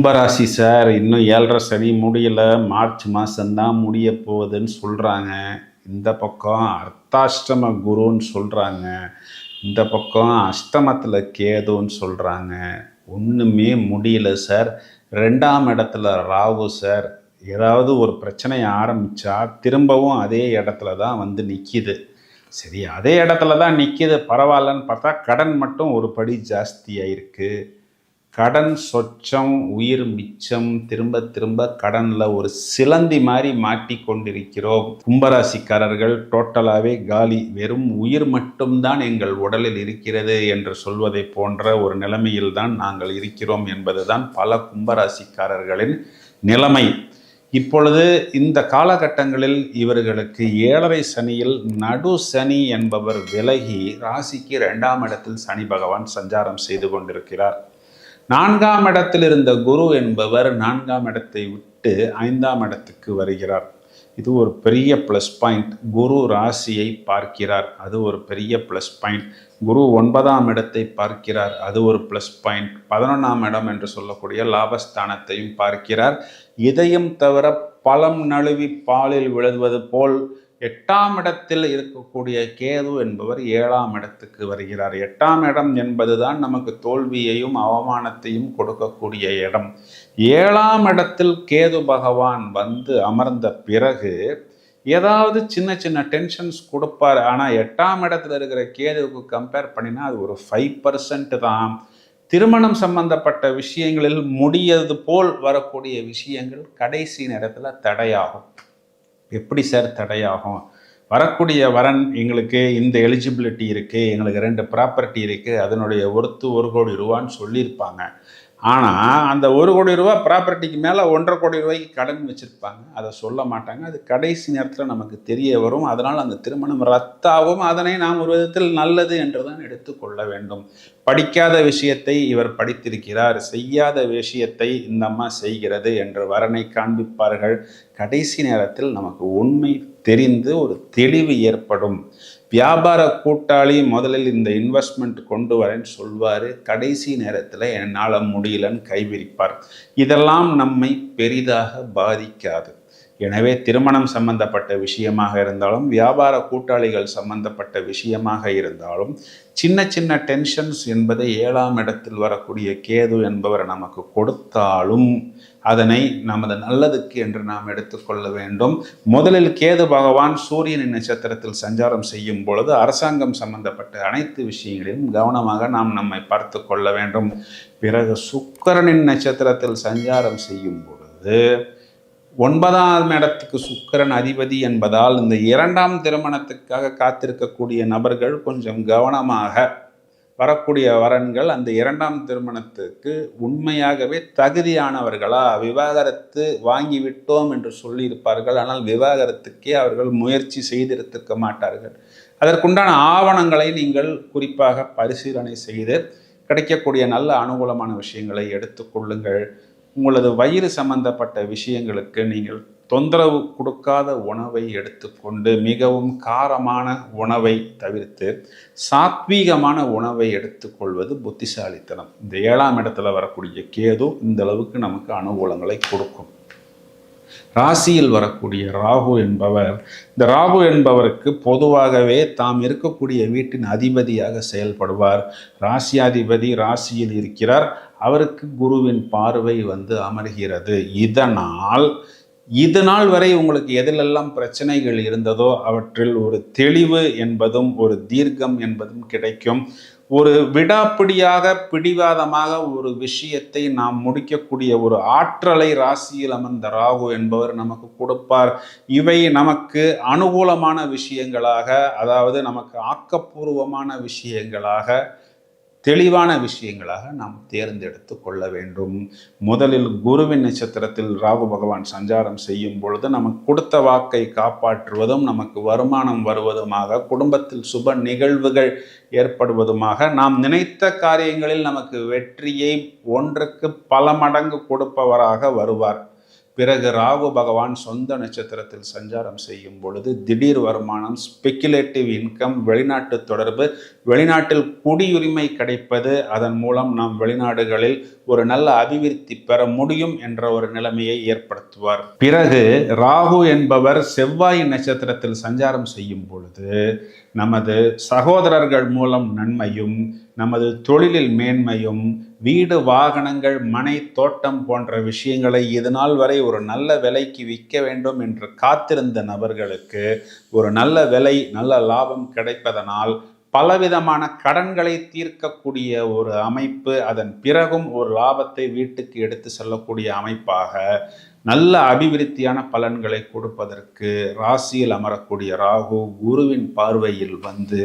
கும்பராசி சார் இன்னும் ஏழரை சனி முடியல. மார்ச் மாதம்தான் முடிய போகுதுன்னு சொல்கிறாங்க இந்த பக்கம் அர்த்தாஷ்டம குருன்னு சொல்கிறாங்க இந்த பக்கம் அஷ்டமத்தில் கேதுன்னு சொல்கிறாங்க ஒன்றுமே முடியல சார். ரெண்டாம் இடத்துல ராவு சார். ஏதாவது ஒரு பிரச்சனையை ஆரம்பித்தா திரும்பவும் அதே இடத்துல தான் வந்து நிற்கிது சரி அதே இடத்துல தான் நிற்கிது பரவாயில்லன்னு பார்த்தா கடன் மட்டும் ஒரு படி ஜாஸ்தியாக இருக்குது கடன் சொச்சம் உயிர் மிச்சம் திரும்ப திரும்ப கடனில் ஒரு சிலந்தி மாதிரி மாட்டி கொண்டிருக்கிறோம். கும்பராசிக்காரர்கள் டோட்டலாகவே காலி வெறும் உயிர் மட்டும்தான் எங்கள் உடலில் இருக்கிறது என்று சொல்வதை போன்ற ஒரு நிலைமையில் தான் நாங்கள் இருக்கிறோம் என்பதுதான் பல கும்பராசிக்காரர்களின் நிலைமை. இப்பொழுது இந்த காலகட்டங்களில் இவர்களுக்கு ஏழரை சனியில் நடு சனி என்பவர் விலகி ராசிக்கு இரண்டாம் இடத்தில் சனி பகவான் சஞ்சாரம் செய்து கொண்டிருக்கிறார். நான்காம் இடத்தில் இருந்த குரு என்பவர் நான்காம் இடத்தை விட்டு ஐந்தாம் இடத்துக்கு வருகிறார். இது ஒரு பெரிய ப்ளஸ் பாயிண்ட் குரு ராசியை பார்க்கிறார். அது ஒரு பெரிய ப்ளஸ் பாயிண்ட் குரு ஒன்பதாம் இடத்தை பார்க்கிறார். அது ஒரு ப்ளஸ் பாயிண்ட் பதினொன்றாம் இடம் என்று சொல்லக்கூடிய லாபஸ்தானத்தையும் பார்க்கிறார். இதையும் தவிர பழம் நழுவி பாலில் விழுவது போல் எட்டாம் இடத்தில் இருக்கக்கூடிய கேது என்பவர் ஏழாம் இடத்துக்கு வருகிறார். எட்டாம் இடம் என்பதுதான் நமக்கு தோல்வியையும் அவமானத்தையும் கொடுக்கக்கூடிய இடம். ஏழாம் இடத்தில் கேது பகவான் வந்து அமர்ந்த பிறகு ஏதாவது சின்ன சின்ன டென்ஷன்ஸ் கொடுப்பார். ஆனால் எட்டாம் இடத்துல இருக்கிற கேதுவுக்கு கம்பேர் பண்ணினா அது ஒரு ஃபைவ் பர்சன்ட் தான். திருமணம் சம்பந்தப்பட்ட விஷயங்களில் முடியது போல் வரக்கூடிய விஷயங்கள் கடைசி நேரத்தில் தடையாகும். எப்படி சார் தடையாகும்? வரக்கூடிய வரன் எங்களுக்கு இந்த எலிஜிபிலிட்டி இருக்குது எங்களுக்கு ரெண்டு ப்ராப்பர்ட்டி இருக்குது அதனுடைய ஒருத்து ஒரு கோடி ரூபான்னு சொல்லியிருப்பாங்க. ஆனால் அந்த ஒரு கோடி ரூபா ப்ராப்பர்ட்டிக்கு மேலே ஒன்றரை கோடி ரூபாய்க்கு கடன் வச்சுருப்பாங்க. அதை சொல்ல மாட்டாங்க. அது கடைசி நேரத்தில் நமக்கு தெரிய வரும். அதனால் அந்த திருமணம் ரத்தாகவும் அதனை நாம் ஒரு விதத்தில் நல்லது என்று தான் எடுத்துக்கொள்ள வேண்டும். படிக்காத விஷயத்தை இவர் படித்திருக்கிறார் செய்யாத விஷயத்தை இந்த அம்மா செய்கிறது என்று வரனை காண்பிப்பார்கள். கடைசி நேரத்தில் நமக்கு உண்மை தெரிந்து ஒரு தெளிவு ஏற்படும். வியாபார கூட்டாளி முதலில் இந்த இன்வெஸ்ட்மெண்ட் கொண்டு வரேன்னு சொல்வார். கடைசி நேரத்தில் என்னால் முடியலன்னு கைவிரிப்பார். இதெல்லாம் நம்மை பெரிதாக பாதிக்காது. எனவே திருமணம் சம்பந்தப்பட்ட விஷயமாக இருந்தாலும் வியாபார கூட்டாளிகள் சம்பந்தப்பட்ட விஷயமாக இருந்தாலும் சின்ன சின்ன டென்ஷன்ஸ் என்பதை ஏழாம் இடத்தில் வரக்கூடிய கேது என்பவர் நமக்கு கொடுத்தாலும் அதனை நமது நல்லதுக்கு என்று நாம் எடுத்துக்கொள்ள வேண்டும். முதலில் கேது பகவான் சூரியனின் நட்சத்திரத்தில் சஞ்சாரம் செய்யும் பொழுது அரசாங்கம் சம்பந்தப்பட்ட அனைத்து விஷயங்களிலும் கவனமாக நாம் நம்மை பார்த்து கொள்ள வேண்டும். பிறகு சுக்கரனின் நட்சத்திரத்தில் சஞ்சாரம் செய்யும் பொழுது ஒன்பதாம் இடத்துக்கு சுக்கரன் அதிபதி என்பதால் இந்த இரண்டாம் திருமணத்துக்காக காத்திருக்கக்கூடிய நபர்கள் கொஞ்சம் கவனமாக வரக்கூடிய வரன்கள் அந்த இரண்டாம் திருமணத்துக்கு உண்மையாகவே தகுதியானவர்களா? விவாகரத்து வாங்கி விட்டோம் என்று சொல்லியிருப்பார்கள். ஆனால் விவாகரத்துக்கே அவர்கள் முயற்சி செய்திருத்திருக்க மாட்டார்கள். அதற்குண்டான ஆவணங்களை நீங்கள் குறிப்பாக பரிசீலனை செய்து கிடைக்கக்கூடிய நல்ல அனுகூலமான விஷயங்களை எடுத்துக்கொள்ளுங்கள் உங்களது வயிறு சம்பந்தப்பட்ட விஷயங்களுக்கு நீங்கள் தொந்தரவு கொடுக்காத உணவை எடுத்துக்கொண்டு மிகவும் காரமான உணவை தவிர்த்து சாத்வீகமான உணவை எடுத்துக்கொள்வது புத்திசாலித்தனம். இந்த ஏழாம் இடத்துல வரக்கூடிய கேது இந்த அளவுக்கு நமக்கு அனுகூலங்களை கொடுக்கும். ராசியில் வரக்கூடிய ராகு என்பவர் இந்த ராகு என்பவருக்கு பொதுவாகவே தாம் இருக்கக்கூடிய வீட்டின் அதிபதியாக செயல்படுவார். ராசியாதிபதி ராசியில் இருக்கிறார். அவருக்கு குருவின் பார்வை வந்து அமர்கிறது. இதனால் இது நாள் வரை உங்களுக்கு எதிலெல்லாம் பிரச்சனைகள் இருந்ததோ அவற்றில் ஒரு தெளிவு என்பதும் ஒரு தீர்க்கம் என்பதும் கிடைக்கும். ஒரு விடாப்பிடியாக பிடிவாதமாக ஒரு விஷயத்தை நாம் முடிக்கக்கூடிய ஒரு ஆற்றலை ராசியில் அமர்ந்த ராகு என்பவர் நமக்கு கொடுப்பார். இவை நமக்கு அனுகூலமான விஷயங்களாக அதாவது நமக்கு ஆக்கப்பூர்வமான விஷயங்களாக தெளிவான விஷயங்களாக நாம் தேர்ந்தெடுத்து கொள்ள வேண்டும். முதலில் குருவின் நட்சத்திரத்தில் ராகு பகவான் சஞ்சாரம் செய்யும் பொழுது நமக்கு கொடுத்த வாக்கை காப்பாற்றுவதும் நமக்கு வருமானம் வருவதுமாக குடும்பத்தில் சுப நிகழ்வுகள் ஏற்படுவதுமாக நாம் நினைத்த காரியங்களில் நமக்கு வெற்றியை ஒன்றுக்கு பல மடங்கு கொடுப்பவராக வருவார். பிறகு ராகு பகவான் சொந்த நட்சத்திரத்தில் சஞ்சாரம் செய்யும் பொழுது திடீர் வருமானம் ஸ்பெக்குலேட்டிவ் இன்கம் வெளிநாட்டு தொடர்பு வெளிநாட்டில் குடியுரிமை கிடைப்பது அதன் மூலம் நாம் வெளிநாடுகளில் ஒரு நல்ல அபிவிருத்தி பெற முடியும் என்ற ஒரு நிலைமையை ஏற்படுத்துவார். பிறகு ராகு என்பவர் செவ்வாய் நட்சத்திரத்தில் சஞ்சாரம் செய்யும் பொழுது நமது சகோதரர்கள் மூலம் நன்மையும் நமது தொழிலில் மேன்மையும் வீடு வாகனங்கள் மனை தோட்டம் போன்ற விஷயங்களை இதுநாள் வரை ஒரு நல்ல விலைக்கு விற்க வேண்டும் என்று காத்திருந்த நபர்களுக்கு ஒரு நல்ல விலை நல்ல லாபம் கிடைப்பதனால் பலவிதமான கடன்களை தீர்க்கக்கூடிய ஒரு அமைப்பு அதன் பிறகும் ஒரு லாபத்தை வீட்டுக்கு எடுத்து செல்லக்கூடிய அமைப்பாக நல்ல அபிவிருத்தியான பலன்களை கொடுப்பதற்கு ராசியில் அமரக்கூடிய ராகு குருவின் பார்வையில் வந்து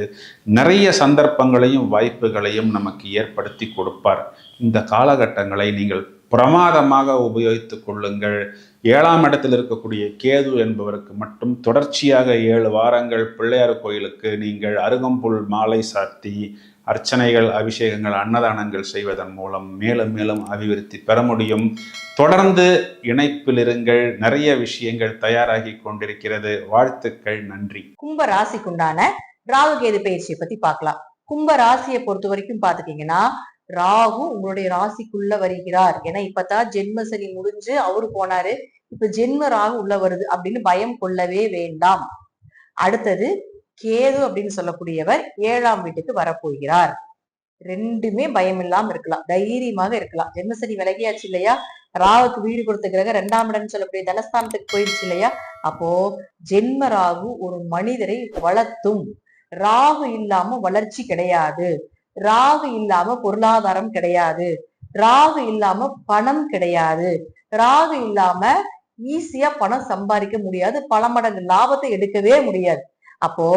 நிறைய சந்தர்ப்பங்களையும் வாய்ப்புகளையும் நமக்கு ஏற்படுத்தி கொடுப்பார். இந்த காலகட்டங்களை நீங்கள் பிரமாதமாக உபயோகித்துக் கொள்ளுங்கள். ஏழாம் இடத்தில் இருக்கக்கூடிய கேது என்பவருக்கு மட்டும் தொடர்ச்சியாக ஏழு வாரங்கள் பிள்ளையார் கோயிலுக்கு நீங்கள் அருகம்புல் மாலை சாத்தி அர்ச்சனைகள் அபிஷேகங்கள் அன்னதானங்கள் செய்வதன் மூலம் மேலும் மேலும் அபிவிருத்தி பெற முடியும். தொடர்ந்து இணைப்பில் இருங்கள். நிறைய விஷயங்கள் தயாராகி கொண்டிருக்கிறது. வாழ்த்துக்கள். நன்றி. கும்ப ராசிக்குண்டான ராகு கேது பயிற்சியை பத்தி பார்க்கலாம். கும்ப ராசியை பொறுத்த வரைக்கும் பாத்துட்டீங்கன்னா ராகு உங்களுடைய ராசிக்குள்ள வருகிறார். ஏன்னா இப்பதான் ஜென்ம சனி முடிஞ்சு அவரு போனாரு. இப்ப ஜென்ம ராகு உள்ள வருது அப்படின்னு பயம் கொள்ளவே வேண்டாம். அடுத்தது கேது அப்படின்னு சொல்லக்கூடியவர் ஏழாம் வீட்டுக்கு வரப்போகிறார். ரெண்டுமே பயம் இல்லாம இருக்கலாம். தைரியமாக இருக்கலாம். ஜென்மசனி விலகியாச்சு இல்லையா? ராகுக்கு வீடு கொடுத்த கிரகம் ரெண்டாம் இடம்னு சொல்லக்கூடிய தனஸ்தானத்துக்கு போயிடுச்சு இல்லையா? அப்போ ஜென்ம ராகு ஒரு மனிதரை வளர்த்தும். ராகு இல்லாம வளர்ச்சி கிடையாது. ராகு இல்லாம பொருளாதாரம் கிடையாது. ராகு இல்லாம பணம் கிடையாது. ராகு இல்லாம ஈஸியா பணம் சம்பாதிக்க முடியாது. பல மடங்கு லாபத்தை எடுக்கவே முடியாது. அப்போ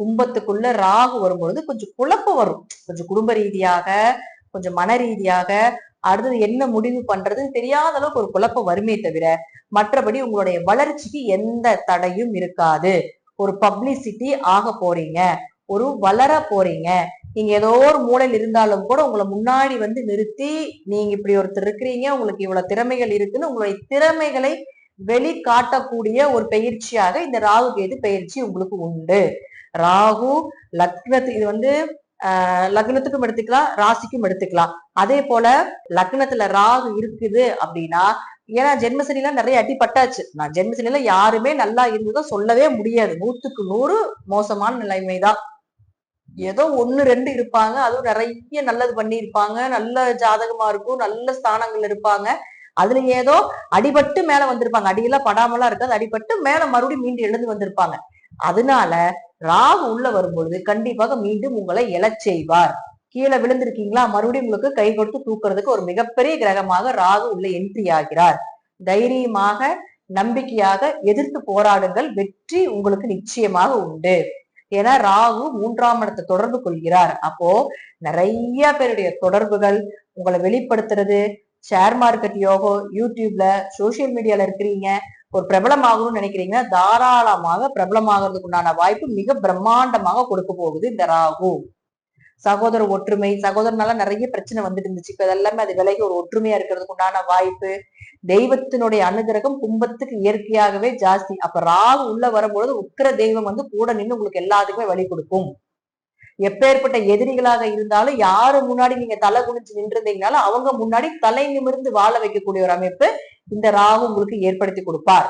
கும்பத்துக்குள்ள ராகு வரும்பொழுது கொஞ்சம் குழப்பம் வரும். கொஞ்சம் குடும்ப ரீதியாக கொஞ்சம் மன ரீதியாக அடுத்தது என்ன முடிவு பண்றதுன்னு தெரியாத அளவுக்கு ஒரு குழப்பம் வருமே தவிர மற்றபடி உங்களுடைய வளர்ச்சிக்கு எந்த தடையும் இருக்காது. ஒரு பப்ளிசிட்டி ஆக போறீங்க. ஒரு வளர போறீங்க. நீங்க ஏதோ ஒரு மூலையில் இருந்தாலும் கூட உங்களை முன்னாடி வந்து நிறுத்தி நீங்க இப்படி ஒருத்தர் இருக்கிறீங்க உங்களுக்கு இவ்வளவு திறமைகள் இருக்குன்னு உங்களுடைய திறமைகளை வெளிக்காட்டக்கூடிய ஒரு பயிற்சியாக இந்த ராகு கேது பயிற்சி உங்களுக்கு உண்டு. ராகு லக்னத்து இது வந்து ஆஹ் லக்னத்துக்கும் எடுத்துக்கலாம் ராசிக்கும் எடுத்துக்கலாம். அதே போல லக்னத்துல ராகு இருக்குது அப்படின்னா ஏன்னா ஜென்மசனில நிறைய அடி பட்டாச்சு நான் ஜென்மசனில யாருமே நல்லா இருந்ததோ சொல்லவே முடியாது. நூத்துக்கு நூறு மோசமான நிலைமைதான் ஏதோ ஒன்னு ரெண்டு இருப்பாங்க. அதுவும் நிறைய நல்லது பண்ணியிருப்பாங்க. நல்ல ஜாதகமா இருக்கும். நல்ல ஸ்தானங்கள் இருப்பாங்க அதுல ஏதோ அடிபட்டு மேல வந்திருப்பாங்க. அடியெல்லாம் படாமலாம் இருக்காது. அடிபட்டு மேல மறுபடியும் மீண்டும் எழுந்து வந்திருப்பாங்க. அதனால ராகு உள்ள வரும்பொழுது கண்டிப்பாக மீண்டும் உங்களை எழச் செய்வார். கீழே விழுந்திருக்கீங்களா? மறுபடியும் உங்களுக்கு கை கொடுத்து தூக்குறதுக்கு ஒரு மிகப்பெரிய கிரகமாக ராகு உள்ள என்ட்ரி ஆகிறார். தைரியமாக நம்பிக்கையாக எதிர்த்து போராடுங்கள். வெற்றி உங்களுக்கு நிச்சயமாக உண்டு. ஏன்னா ராகு மூன்றாம் இடத்தை தொடர்பு கொள்கிறார். அப்போ நிறைய பேருடைய தொடர்புகள் உங்களை வெளிப்படுத்துறது ஷேர் மார்க்கெட் யோகோ யூடியூப்ல சோசியல் மீடியால இருக்கிறீங்க ஒரு பிரபலமாகணும்னு நினைக்கிறீங்கன்னா தாராளமாக பிரபலமாகிறதுக்கு உண்டான வாய்ப்பு மிக பிரம்மாண்டமாக கொடுக்க போகுது இந்த ராகு. சகோதர ஒற்றுமை சகோதரனால நிறைய பிரச்சனை வந்துட்டு இருந்துச்சு. இப்ப இதெல்லாமே அது விலகி ஒரு ஒற்றுமையா இருக்கிறதுக்கு உண்டான வாய்ப்பு. தெய்வத்தினுடைய அனுகிரகம் கும்பத்துக்கு இயற்கையாகவே ஜாஸ்தி. அப்ப ராகு உள்ள வரும்பொழுது உக்கிர தெய்வம் வந்து கூட நின்று உங்களுக்கு எல்லாத்துக்குமே வழி கொடுக்கும். எப்பேற்பட்ட எதிரிகளாக இருந்தாலும் யாரு முன்னாடி நீங்க தலை குனிஞ்சு நின்றுருந்தீங்கனாலும் அவங்க முன்னாடி தலை நிமிர்ந்து வாழ வைக்கக்கூடிய ஒரு அமைப்பு இந்த ராகு உங்களுக்கு ஏற்படுத்தி கொடுப்பார்.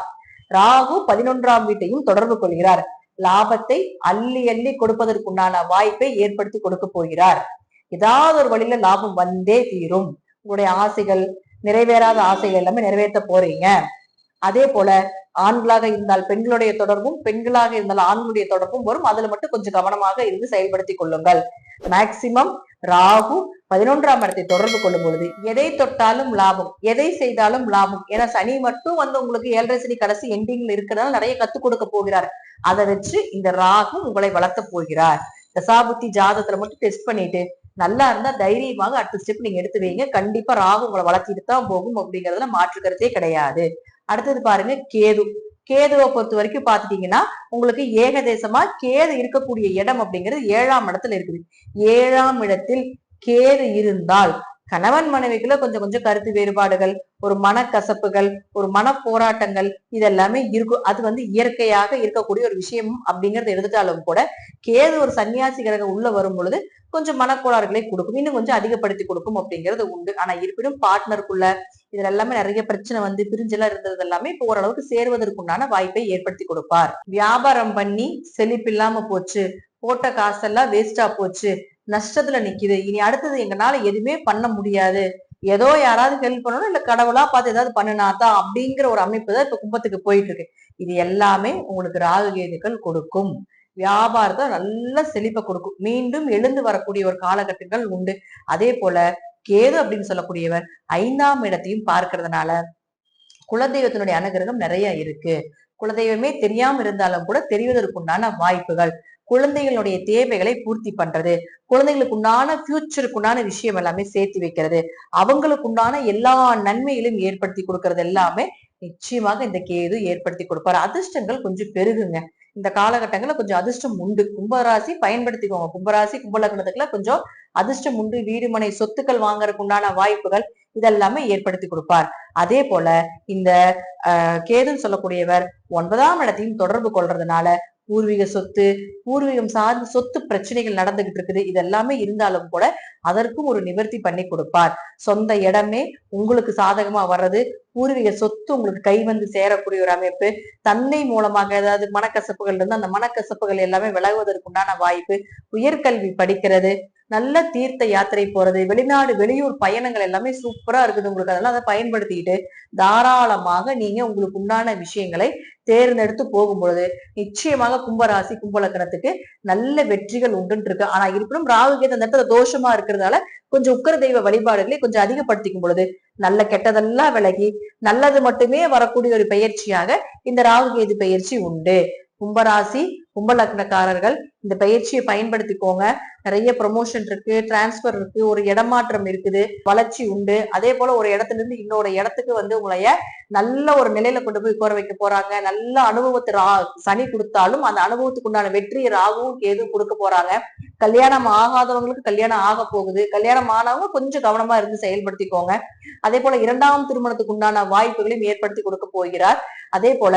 ராகு பதினொன்றாம் வீட்டையும் தொடர்பு கொள்கிறார். லாபத்தை அள்ளி அள்ளி கொடுப்பதற்குண்டான வாய்ப்பை ஏற்படுத்தி கொடுக்க போகிறார். ஏதாவது ஒரு வழியில லாபம் வந்தே தீரும். உங்களுடைய ஆசைகள் நிறைவேறாத ஆசைகள் எல்லாமே நிறைவேற்ற போறீங்க. அதே போல ஆண்களாக இருந்தால் பெண்களுடைய தொடர்பும் பெண்களாக இருந்தால் ஆண்களுடைய தொடர்பும் வரும். அதுல மட்டும் கொஞ்சம் கவனமாக இருந்து செயல்படுத்திக் கொள்ளுங்கள். மேக்சிமம் ராகு பதினொன்றாம் இடத்தை தொடர்பு கொள்ளும் பொழுது எதை தொட்டாலும் லாபம் எதை செய்தாலும் லாபம். ஏன்னா சனி மட்டும் வந்து உங்களுக்கு ஏழரை சனி கடைசி எண்டிங்ல இருக்கிறதால நிறைய கத்துக் கொடுக்க போகிறார். அதை வச்சு இந்த ராகு உங்களை வளர்த்த போகிறார். தசாபுத்தி ஜாதத்துல மட்டும் டெஸ்ட் பண்ணிட்டு நல்லா இருந்தா தைரியமாக அடுத்த ஸ்டெப் நீங்க எடுத்து வைங்க. கண்டிப்பா ராகு உங்களை வளர்த்திட்டு தான் போகும் அப்படிங்கறதுல மாற்று கருத்தே கிடையாது. அடுத்தது பாருங்க கேது. கேதுவை பொறுத்த வரைக்கும் பாத்துட்டீங்கன்னா உங்களுக்கு ஏகதேசமா கேது இருக்கக்கூடிய இடம் அப்படிங்கிறது ஏழாம் இடத்துல இருக்குது. ஏழாம் இடத்தில் கேது இருந்தால் கணவன் மனைவிக்குள்ள கொஞ்சம் கொஞ்சம் கருத்து வேறுபாடுகள் ஒரு மனக்கசப்புகள் ஒரு மன போராட்டங்கள் இதெல்லாமே இருக்கும் அது வந்து இயற்கையாக இருக்கக்கூடிய ஒரு விஷயம் அப்படிங்கறத எடுத்துட்டாலும் கூட கேது ஒரு சன்னியாசி கிரகம் உள்ள வரும் பொழுது கொஞ்சம் மனக்கோளாறுகளை கொடுக்கும். இன்னும் கொஞ்சம் அதிகப்படுத்தி கொடுக்கும் அப்படிங்கிறது உண்டு. ஆனா இருப்பினும் பார்ட்னருக்குள்ள இதுல எல்லாமே நிறைய பிரச்சனை வந்து பிரிஞ்செல்லாம் இருந்தது எல்லாமே இப்போ ஓரளவுக்கு சேர்வதற்குண்டான வாய்ப்பை ஏற்படுத்தி கொடுப்பார். வியாபாரம் பண்ணி செழிப்பில்லாம போச்சு. போட்ட காசெல்லாம் வேஸ்டா போச்சு. நஷ்டத்துல நிக்குது. இனி அடுத்தது எங்களால எதுவுமே பண்ண முடியாது. ஏதோ யாராவது ஹெல்ப் பண்ணணும் இல்ல கடவுளா பார்த்து ஏதாவது பண்ணினாதான் அப்படிங்கிற ஒரு அமைப்பு தான் இப்ப கும்பத்துக்கு போயிட்டு இருக்கு. இது எல்லாமே உங்களுக்கு ராகுகேதுக்கள் கொடுக்கும். வியாபாரத்தை நல்ல செழிப்பை கொடுக்கும். மீண்டும் எழுந்து வரக்கூடிய ஒரு காலகட்டங்கள் உண்டு. அதே போல கேது அப்படின்னு சொல்லக்கூடியவர் ஐந்தாம் இடத்தையும் பார்க்கறதுனால குலதெய்வத்தினுடைய அனுகிரகம் நிறைய இருக்கு. குலதெய்வமே தெரியாம இருந்தாலும் கூட தெரிவதற்குண்டான வாய்ப்புகள். குழந்தைகளுடைய தேவைகளை பூர்த்தி பண்றது குழந்தைகளுக்கு உண்டான ஃபியூச்சருக்குண்டான விஷயம் எல்லாமே சேர்த்து வைக்கிறது. அவங்களுக்கு உண்டான எல்லா நன்மைகளையும் ஏற்படுத்தி கொடுக்கறது எல்லாமே நிச்சயமாக இந்த கேது ஏற்படுத்தி கொடுப்பாரு. அதிர்ஷ்டங்கள் கொஞ்சம் பெருகுங்க. இந்த காலகட்டங்களில் கொஞ்சம் அதிர்ஷ்டம் உண்டு. கும்பராசி பயன்படுத்திக்கோங்க. கும்பராசி கும்பலக்கணத்துக்குள்ள கொஞ்சம் அதிர்ஷ்டம் உண்டு. வீடு மனை சொத்துக்கள் வாங்குறதுக்கு உண்டான வாய்ப்புகள் இதெல்லாமே ஏற்படுத்தி கொடுப்பார். அதே போல இந்த ஆஹ் கேதுன்னு சொல்லக்கூடியவர் ஒன்பதாம் இடத்தையும் தொடர்பு கொள்றதுனால பூர்வீக சொத்து பூர்வீகம் சார்ந்த சொத்து பிரச்சனைகள் நடந்துகிட்டு இருக்குது. இது எல்லாமே இருந்தாலும் கூட அதற்கும் ஒரு நிவர்த்தி பண்ணி கொடுப்பார். சொந்த இடமே உங்களுக்கு சாதகமா வர்றது பூர்வீக சொத்து உங்களுக்கு கை வந்து சேரக்கூடிய ஒரு அமைப்பு தன்னை மூலமாக ஏதாவது மனக்கசப்புகள் இருந்து அந்த மனக்கசப்புகள் எல்லாமே விலகுவதற்குண்டான வாய்ப்பு உயர்கல்வி படிக்கிறது நல்ல தீர்த்த யாத்திரை போறது வெளிநாடு வெளியூர் பயணங்கள் எல்லாமே சூப்பரா இருக்குது. உங்களுக்கு அதெல்லாம் அதை பயன்படுத்திக்கிட்டு தாராளமாக நீங்க உங்களுக்கு உண்டான விஷயங்களை தேர்ந்தெடுத்து போகும் பொழுது நிச்சயமாக கும்பராசி கும்பலக்கணத்துக்கு நல்ல வெற்றிகள் உண்டுன்னு இருக்கு ஆனா இருப்பினும் ராகு கேது அந்த இடத்துல தோஷமா இருக்கிறதால கொஞ்சம் உக்கர தெய்வ வழிபாடுகளை கொஞ்சம் அதிகப்படுத்திக்கும் பொழுது நல்ல கெட்டதெல்லாம் விலகி நல்லது மட்டுமே வரக்கூடிய ஒரு பயிற்சியாக இந்த ராகு கேது பயிற்சி உண்டு. கும்பராசி கும்பலக்னக்காரர்கள் இந்த பயிற்சியை பயன்படுத்திக்கோங்க. நிறைய ப்ரொமோஷன் இருக்கு டிரான்ஸ்பர் இருக்கு ஒரு இடமாற்றம் இருக்குது வளர்ச்சி உண்டு. அதே போல ஒரு இடத்துல இருந்து இன்னொரு இடத்துக்கு வந்து உங்களைய நல்ல ஒரு நிலையில கொண்டு போய் கோர வைக்க போறாங்க. நல்ல அனுபவத்தை ரா சனி கொடுத்தாலும் அந்த அனுபவத்துக்கு உண்டான வெற்றியை ராகுவும் கேது கொடுக்க போறாங்க. கல்யாணம் ஆகாதவங்களுக்கு கல்யாணம் ஆக போகுது. கல்யாணம் ஆனவங்க கொஞ்சம் கவனமா இருந்து செயல்படுத்திக்கோங்க. அதே போல இரண்டாம் திருமணத்துக்கு உண்டான வாய்ப்புகளையும் ஏற்படுத்தி கொடுக்க போகிறார். அதே போல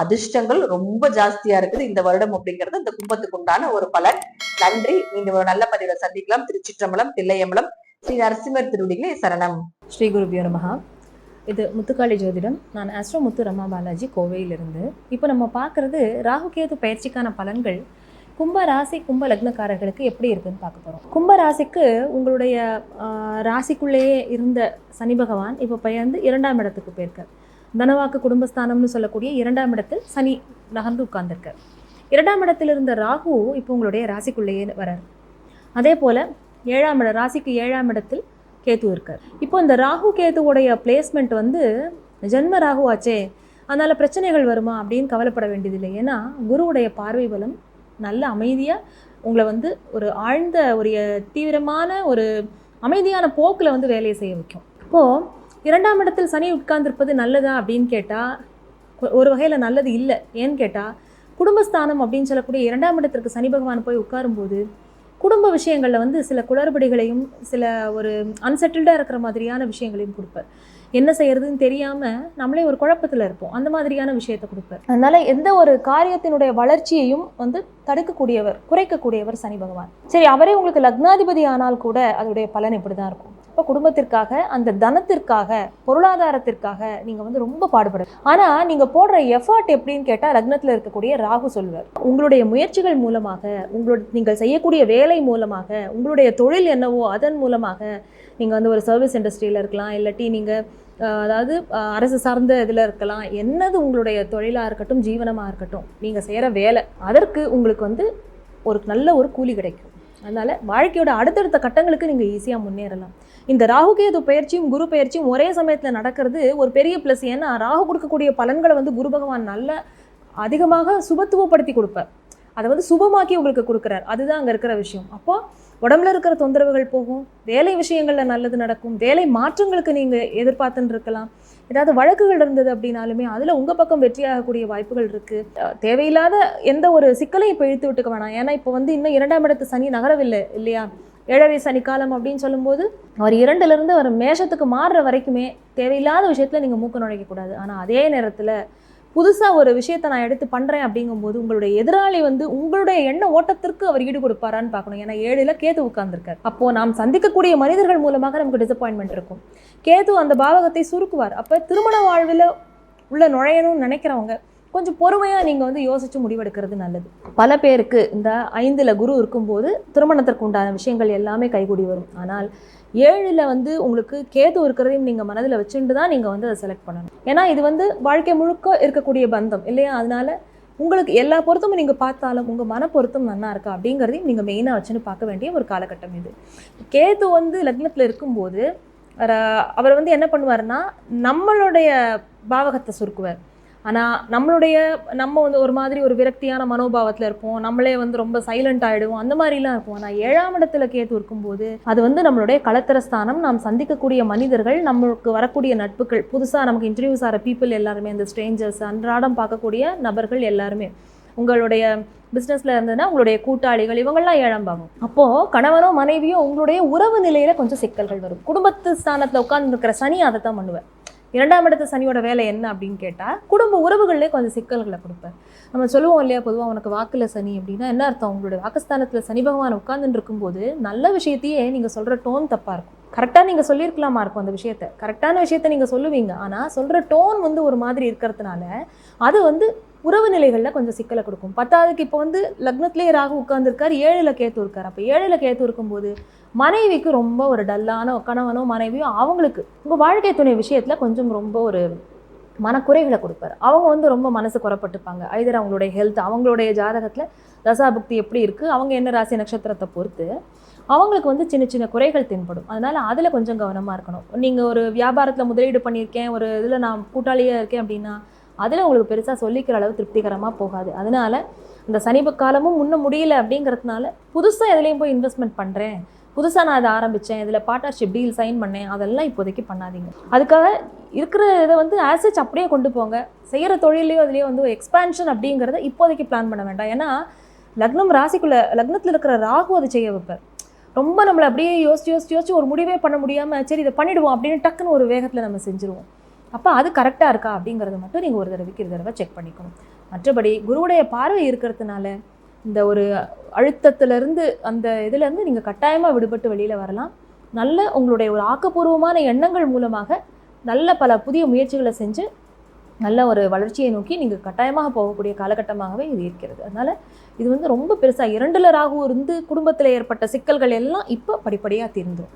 அதிர்ஷ்டங்கள் ரொம்ப ஜாஸ்தியா இருக்குது. இந்த வருடம் அப்படிங்கிறது இந்த கும்பத்துக்கு உண்டான ஒரு பலன். நன்றி. மீண்டும் ஒரு நல்ல பதிவை சந்திக்கலாம். திருச்சிற்றம்பலம் தில்லையம்பலம் ஸ்ரீ நரசிம்மர் திருவடிகளே சரணம். ஸ்ரீ குருபியோ நமஹா. இது முத்துக்காளி ஜோதிடம். நான் அஸ்ரோ முத்து ரமா பாலாஜி கோவையிலிருந்து. இப்போ நம்ம பார்க்குறது ராகுகேது பயிற்சிக்கான பலன்கள். கும்ப ராசி கும்ப லக்னக்காரர்களுக்கு எப்படி இருக்குன்னு பார்க்க போகிறோம் கும்ப ராசிக்கு உங்களுடைய ஆஹ், ராசிக்குள்ளேயே இருந்த சனி பகவான் இப்போ பெயர்ந்து இரண்டாம் இடத்துக்கு போயிருக்கார். தனவாக்கு குடும்பஸ்தானம்னு சொல்லக்கூடிய இரண்டாம் இடத்தில் சனி நகர்ந்து உட்கார்ந்துருக்கார். இரண்டாம் இடத்தில் இருந்த ராகு இப்போ உங்களுடைய ராசிக்குள்ளேயே வரார். அதே போல் ஏழாம் இடம் ராசிக்கு ஏழாம் இடத்தில் கேது இருக்கார். இப்போ இந்த ராகு கேதுவோடைய பிளேஸ்மெண்ட் வந்து ஜென்ம ராகு ஆச்சே பிரச்சனைகள் வருமா அப்படின்னு கவலைப்பட வேண்டியதில்லை. ஏன்னா குருவுடைய பார்வை பலம் நல்ல அமைதியாக உங்களை வந்து ஒரு ஆழ்ந்த ஒரு தீவிரமான ஒரு அமைதியான போக்கில் வந்து வேலையை செய்ய வைக்கும். இப்போது இரண்டாம் இடத்தில் சனி உட்கார்ந்திருப்பது நல்லதா அப்படின்னு கேட்டால் ஒரு வகையில் நல்லது இல்லை. ஏன்னு கேட்டால் குடும்பஸ்தானம் அப்படின்னு சொல்லக்கூடிய இரண்டாம் இடத்திற்கு சனி பகவான் போய் உட்காரும்போது குடும்ப விஷயங்களில் வந்து சில குளறுபடிகளையும் சில ஒரு அன்செட்டில்டாக இருக்கிற மாதிரியான விஷயங்களையும் கொடுப்பார். என்ன செய்யறதுன்னு தெரியாமல் நம்மளே ஒரு குழப்பத்தில் இருப்போம். அந்த மாதிரியான விஷயத்தை கொடுப்பார். அதனால எந்த ஒரு காரியத்தினுடைய வளர்ச்சியையும் வந்து தடுக்கக்கூடியவர் குறைக்கக்கூடியவர் சனி பகவான். சரி அவரே உங்களுக்கு லக்னாதிபதி ஆனால் கூட அதோடைய பலன் இப்படி தான் இருக்கும். அப்போ குடும்பத்திற்காக அந்த தனத்திற்காக பொருளாதாரத்திற்காக நீங்கள் வந்து ரொம்ப பாடுபடு ஆனால் நீங்கள் போடுற எஃபர்ட் எப்படின்னு கேட்டால் லக்னத்தில் இருக்கக்கூடிய ராகு சொல்வார். உங்களுடைய முயற்சிகள் மூலமாக உங்களோட நீங்கள் செய்யக்கூடிய வேலை மூலமாக உங்களுடைய தொழில் என்னவோ அதன் மூலமாக நீங்கள் வந்து ஒரு சர்வீஸ் இண்டஸ்ட்ரியில் இருக்கலாம் இல்லாட்டி நீங்கள் அதாவது அரசு சார்ந்த இதில் இருக்கலாம் என்னது உங்களுடைய தொழிலாக இருக்கட்டும் ஜீவனமாக இருக்கட்டும் நீங்கள் செய்கிற வேலை அதற்கு உங்களுக்கு வந்து ஒரு நல்ல ஒரு கூலி கிடைக்கும். அதனால் வாழ்க்கையோட அடுத்தடுத்த கட்டங்களுக்கு நீங்கள் ஈஸியாக முன்னேறலாம். இந்த ராகுகேது பயிற்சியும் குரு பயிற்சியும் ஒரே சமயத்தில் நடக்கிறது ஒரு பெரிய ப்ளஸ் ஏன்னா ராகு கொடுக்கக்கூடிய பலன்களை வந்து குரு பகவான் நல்ல அதிகமாக சுபத்துவப்படுத்தி கொடுப்பார். அதை வந்து சுபமாக்கி உங்களுக்கு கொடுக்குறார். அதுதான் அங்கே இருக்கிற விஷயம். அப்போ உடம்புல இருக்கிற தொந்தரவுகள் போகும் வேலை விஷயங்களில் நல்லது நடக்கும் வேலை மாற்றங்களுக்கு நீங்கள் எதிர்பார்த்துன்னு இருக்கலாம். ஏதாவது வழக்குகள் இருந்தது அப்படின்னாலுமே அதில் உங்கள் பக்கம் வெற்றியாகக்கூடிய வாய்ப்புகள் இருக்குது தேவையில்லாத எந்த ஒரு சிக்கலையும் இப்போ இழுத்து விட்டுக்க வேணாம். ஏன்னா இப்போ வந்து இன்னும் இரண்டாம் இடத்து சனி நகரவில்லை இல்லையா? ஏழரை சனிக்காலம் அப்படின்னு சொல்லும்போது அவர் இரண்டுலேருந்து அவர் மேஷத்துக்கு மாறுற வரைக்குமே தேவையில்லாத விஷயத்தில் நீங்கள் மூக்க நுழைக்கக்கூடாது ஆனால் அதே நேரத்தில் புதுசாக ஒரு விஷயத்தை நான் எடுத்து பண்ணுறேன் அப்படிங்கும்போது உங்களுடைய எதிராளி வந்து உங்களுடைய எண்ண ஓட்டத்திற்கு அவர் ஈடு கொடுப்பாரான்னு பார்க்கணும். ஏன்னா ஏழில் கேது உட்கார்ந்துருக்கார். அப்போது நாம் சந்திக்கக்கூடிய மனிதர்கள் மூலமாக நமக்கு டிசப்பாயின்மெண்ட் இருக்கும். கேது அந்த பாவகத்தை சுருக்குவார். அப்போ திருமண வாழ்வில் உள்ள நுழையணும்னு நினைக்கிறவங்க கொஞ்சம் பொறுமையாக நீங்கள் வந்து யோசித்து முடிவெடுக்கிறது நல்லது. பல பேருக்கு இந்த ஐந்தில் குரு இருக்கும்போது திருமணத்திற்கு உண்டான விஷயங்கள் எல்லாமே கைகூடி வரும். ஆனால் ஏழில் வந்து உங்களுக்கு கேது இருக்கிறதையும் நீங்கள் மனதில் வச்சுட்டு தான் நீங்கள் வந்து அதை செலக்ட் பண்ணணும். ஏன்னா இது வந்து வாழ்க்கை முழுக்க இருக்கக்கூடிய பந்தம் இல்லையா? அதனால உங்களுக்கு எல்லா பொருத்தமும் நீங்கள் பார்த்தாலும் உங்கள் மன பொருத்தம் நல்லா இருக்கா அப்படிங்கிறதையும் நீங்கள் மெயினாக வச்சுன்னு பார்க்க வேண்டிய ஒரு காலகட்டம் இது. கேது வந்து லக்னத்தில் இருக்கும்போது அவர் வந்து என்ன பண்ணுவாருன்னா நம்மளுடைய பாவகத்தை சுருக்குவார். ஆனால் நம்மளுடைய நம்ம வந்து ஒரு மாதிரி ஒரு விரக்தியான மனோபாவத்தில் இருப்போம். நம்மளே வந்து ரொம்ப சைலண்ட் ஆகிடுவோம் அந்த மாதிரிலாம் இருக்கும் ஆனால் ஏழாம் இடத்துல கேத்து இருக்கும்போது அது வந்து நம்மளுடைய களத்திர ஸ்தானம். நாம் சந்திக்கக்கூடிய மனிதர்கள் நம்மளுக்கு வரக்கூடிய நட்புகள் புதுசாக நமக்கு இன்டர்வியூஸ் ஆகிற பீப்புள் எல்லாருமே இந்த ஸ்ட்ரேஞ்சர்ஸ் அன்றாடம் பார்க்கக்கூடிய நபர்கள் எல்லாருமே உங்களுடைய பிஸ்னஸில் இருந்ததுன்னா உங்களுடைய கூட்டாளிகள் இவங்கெல்லாம் ஏழாம் பாவம். அப்போது கணவனோ மனைவியோ உங்களுடைய உறவு நிலையில் கொஞ்சம் சிக்கல்கள் வரும். குடும்பத்து ஸ்தானத்தில் உட்கார்ந்து இருக்கிற சனி அதை தான் பண்ணுவேன் இரண்டாம் இடத்து சனியோட வேலை என்ன அப்படின்னு கேட்டால் குடும்ப உறவுகள்லேயே கொஞ்சம் சிக்கல்களை கொடுப்பேன் நம்ம சொல்லுவோம் இல்லையா பொதுவாக உனக்கு வாக்கில் சனி அப்படின்னா என்ன அர்த்தம்? உங்களுடைய வாக்குஸ்தானத்தில் சனி பகவான் உட்கார்ந்துட்டு இருக்கும்போது நல்ல விஷயத்தையே நீங்கள் சொல்கிற டோன் தப்பாக இருக்கும். கரெக்டாக நீங்கள் சொல்லியிருக்கலாமா இருக்கும் அந்த விஷயத்த? கரெக்டான விஷயத்த நீங்கள் சொல்லுவீங்க. ஆனால் சொல்கிற டோன் வந்து ஒரு மாதிரி இருக்கிறதுனால அது வந்து உறவு நிலைகளில் கொஞ்சம் சிக்கலை கொடுக்கும். பத்தாவதுக்கு இப்போ வந்து லக்னத்திலே ராகு உட்காந்துருக்கார் ஏழில் கேத்து இருக்கார். அப்போ ஏழில் கேத்து இருக்கும்போது மனைவிக்கு ரொம்ப ஒரு டல்லான கணவனோ மனைவியோ அவங்களுக்கு உங்கள் வாழ்க்கை துணை விஷயத்தில் கொஞ்சம் ரொம்ப ஒரு மனக்குறைகளை கொடுப்பாரு. அவங்க வந்து ரொம்ப மனசு குறப்பட்டுப்பாங்க. ஐதர் அவங்களுடைய ஹெல்த் அவங்களுடைய ஜாதகத்தில் தசாபுக்தி எப்படி இருக்குது அவங்க என்ன ராசி நட்சத்திரத்தை பொறுத்து அவங்களுக்கு வந்து சின்ன சின்ன குறைகள் தென்படும். அதனால் அதில் கொஞ்சம் கவனமாக இருக்கணும். நீங்கள் ஒரு வியாபாரத்தில் முதலீடு பண்ணியிருக்கேன் ஒரு இதில் நான் கூட்டாளியாக இருக்கேன் அப்படின்னா அதில் உங்களுக்கு பெருசாக சொல்லிக்கிற அளவு திருப்திகரமாக போகாது. அதனால இந்த சனிப காலமும் முன்ன முடியல அப்படிங்கிறதுனால புதுசாக எதுலேயும் போய் இன்வெஸ்ட்மெண்ட் பண்ணுறேன் புதுசாக நான் இதை ஆரம்பித்தேன் இதில் பார்ட்னர்ஷிப் டீல் சைன் பண்ணேன் அதெல்லாம் இப்போதைக்கு பண்ணாதீங்க. அதுக்காக இருக்கிற இதை வந்து ஆசேஜ் அப்படியே கொண்டு போங்க. செய்கிற தொழிலையோ அதுலேயோ வந்து எக்ஸ்பேன்ஷன் அப்படிங்கிறத இப்போதைக்கு பிளான் பண்ண வேண்டாம். ஏன்னா லக்னம் ராசிக்குள்ளே லக்னத்தில் இருக்கிற ராகு அதை செய்ய வைப்பார். ரொம்ப நம்மளை அப்படியே யோசிச்சு யோசிச்சு யோசிச்சு ஒரு முடிவே பண்ண முடியாமல் சரி இதை பண்ணிடுவோம் அப்படின்னு டக்குன்னு ஒரு வேகத்தில் நம்ம செஞ்சுருவோம். அப்போ அது கரெக்டாக இருக்கா அப்படிங்கிறத மட்டும் நீங்கள் ஒரு தடவைக்கு ஒரு தடவை செக் பண்ணிக்கணும். மற்றபடி குருவுடைய பார்வை இருக்கிறதுனால இந்த ஒரு அழுத்தத்திலிருந்து அந்த இதுலேருந்து நீங்கள் கட்டாயமாக விடுபட்டு வெளியில் வரலாம். நல்ல உங்களுடைய ஒரு ஆக்கப்பூர்வமான எண்ணங்கள் மூலமாக நல்ல பல புதிய முயற்சிகளை செஞ்சு நல்ல ஒரு வளர்ச்சியை நோக்கி நீங்கள் கட்டாயமாக போகக்கூடிய காலகட்டமாகவே இது இருக்கிறது. அதனால் இது வந்து ரொம்ப பெருசாக இரண்டுல ராகு இருந்து குடும்பத்தில் ஏற்பட்ட சிக்கல்கள் எல்லாம் இப்போ படிப்படியாக தீர்ந்துடும்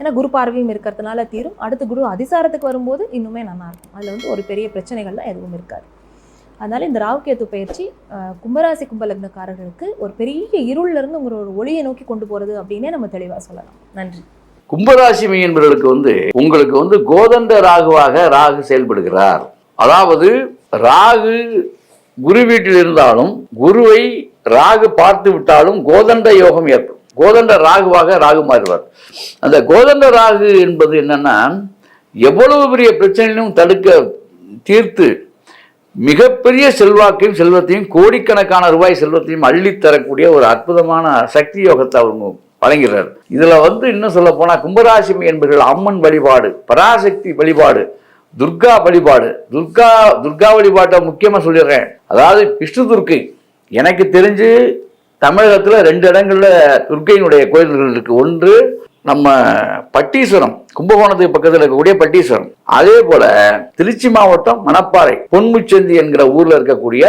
ஏன்னா குரு பார்வையும் இருக்கிறதுனால தீரும். அடுத்து குரு அதிசாரத்துக்கு வரும்போது இன்னுமே நல்லாயிருக்கும் அதில் வந்து ஒரு பெரிய பிரச்சனைகள்லாம் எதுவும் இருக்காது. அதனால இந்த ராகுகேத்து பயிற்சி கும்பராசி கும்பலக்னக்காரர்களுக்கு ஒரு பெரிய இருள்ல இருந்து உங்களை ஒரு ஒளியை நோக்கி கொண்டு போகிறது அப்படின்னே நம்ம தெளிவாக சொல்லலாம். நன்றி. கும்பராசி மீன்பர்களுக்கு வந்து உங்களுக்கு வந்து கோதண்ட ராகுவாக ராகு செயல்படுகிறார். அதாவது ராகு குரு வீட்டில் இருந்தாலும் குருவை ராகு பார்த்து விட்டாலும் கோதண்ட யோகம் ஏற்படும். கோதண்ட ராகுவாக ராகு மாறுவார். அந்த கோதண்ட ராகு என்பது என்னன்னா எவ்வளவு பெரிய பிரச்சனையிலும் தடுக்க தீர்த்து மிகப்பெரிய செல்வாக்கையும் செல்வத்தையும் கோடிக்கணக்கான ரூபாய் செல்வத்தையும் அள்ளித்தரக்கூடிய ஒரு அற்புதமான சக்தி யோகத்தை அவங்க வழங்குகிறார். இதில் வந்து இன்னும் சொல்ல போனால் கும்பராசி என்பர்கள் அம்மன் வழிபாடு பராசக்தி வழிபாடு துர்கா வழிபாடு. துர்கா துர்கா வழிபாட்டை முக்கியமாக சொல்லிடுறேன். அதாவது விஷ்ணு துர்க்கை. எனக்கு தெரிஞ்சு தமிழகத்தில் ரெண்டு இடங்களில் துர்க்கையினுடைய கோயில்கள் இருக்குது ஒன்று நம்ம பட்டீஸ்வரம் கும்பகோணத்துக்கு பக்கத்தில் இருக்கக்கூடிய பட்டீஸ்வரம். அதே போல திருச்சி மாவட்டம் மணப்பாறை பொன்முச்சந்தி என்கிற ஊர்ல இருக்கக்கூடிய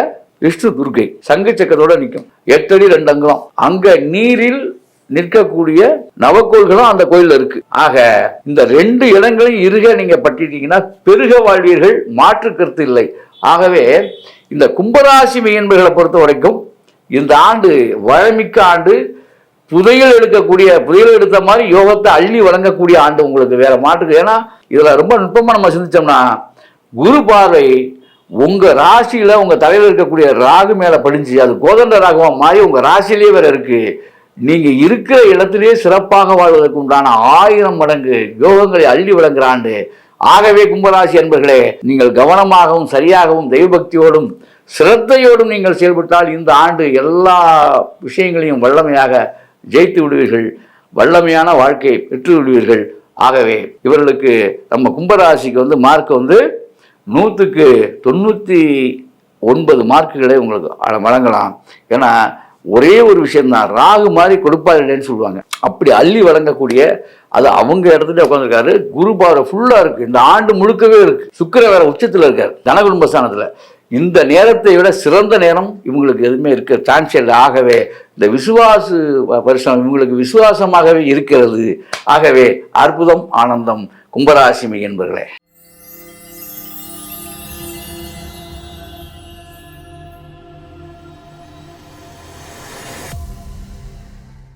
விஷ்ணு துர்க்கை சங்கு சக்கரத்தோட நிற்கும் எட்டடி ரெண்டு அங்குலம். அங்க நீரில் நிற்கக்கூடிய நவக்கோள்களும் அந்த கோயில்ல இருக்கு. ஆக இந்த ரெண்டு இடங்களையும் இருக நீங்க பட்டிட்டீங்கன்னா பெருக வாழ்வீர்கள் மாற்று கருத்து இல்லை. ஆகவே இந்த கும்பராசி மெய்யன்பர்களை பொறுத்த வரைக்கும் இந்த ஆண்டு வழமிக்க ஆண்டு புதையல் எடுக்கக்கூடிய புதையல் எடுத்த மாதிரி யோகத்தை அள்ளி வழங்கக்கூடிய ஆண்டு உங்களுக்கு வேற மாட்டுக்கு ஏன்னா இதில் ரொம்ப நுட்பமாக நம்ம சிந்திச்சோம்னா குரு பார்வை உங்கள் ராசியில் உங்கள் தலையில் இருக்கக்கூடிய ராகு மேலே படிஞ்சு அது கோதண்ட ராகமாக மாறி உங்கள் ராசியிலேயே வேற இருக்குது நீங்கள் இருக்கிற இடத்திலேயே சிறப்பாக வாழ்வதற்கு உண்டான ஆயிரம் மடங்கு யோகங்களை அள்ளி வழங்குற ஆண்டு. ஆகவே கும்பராசி என்பர்களே நீங்கள் கவனமாகவும் சரியாகவும் தெய்வபக்தியோடும் சிரத்தையோடும் நீங்கள் செயல்பட்டால் இந்த ஆண்டு எல்லா விஷயங்களையும் வல்லமையாக ஜெயித்து விடுவீர்கள் வல்லமையான வாழ்க்கையை பெற்று விடுவீர்கள். ஆகவே இவர்களுக்கு நம்ம கும்பராசிக்கு வந்து மார்க் வந்து நூற்றுக்கு தொண்ணூற்றி ஒன்பது மார்க்குகளை உங்களுக்கு வழங்கலாம். ஏன்னா ஒரே ஒரு விஷயம்தான் ராகு மாதிரி கொடுப்பார் சொல்லுவாங்க. அப்படி அள்ளி வழங்கக்கூடிய அது அவங்க இடத்துல உட்காந்துருக்காரு குரு பார்வை ஃபுல்லாக இருக்குது இந்த ஆண்டு முழுக்கவே இருக்குது சுக்கர வேற உச்சத்தில் இருக்கார். தனகுடும்பஸ்தானத்தில். இந்த நேரத்தை விட சிறந்த நேரம் இவங்களுக்கு எதுவுமே இருக்க சான்ஸ் இல்லை ஆகவே இந்த விசுவாசு வருஷம் இவங்களுக்கு விசுவாசமாகவே இருக்கிறது. ஆகவே அற்புதம் ஆனந்தம் கும்பராசிமை என்பர்களே.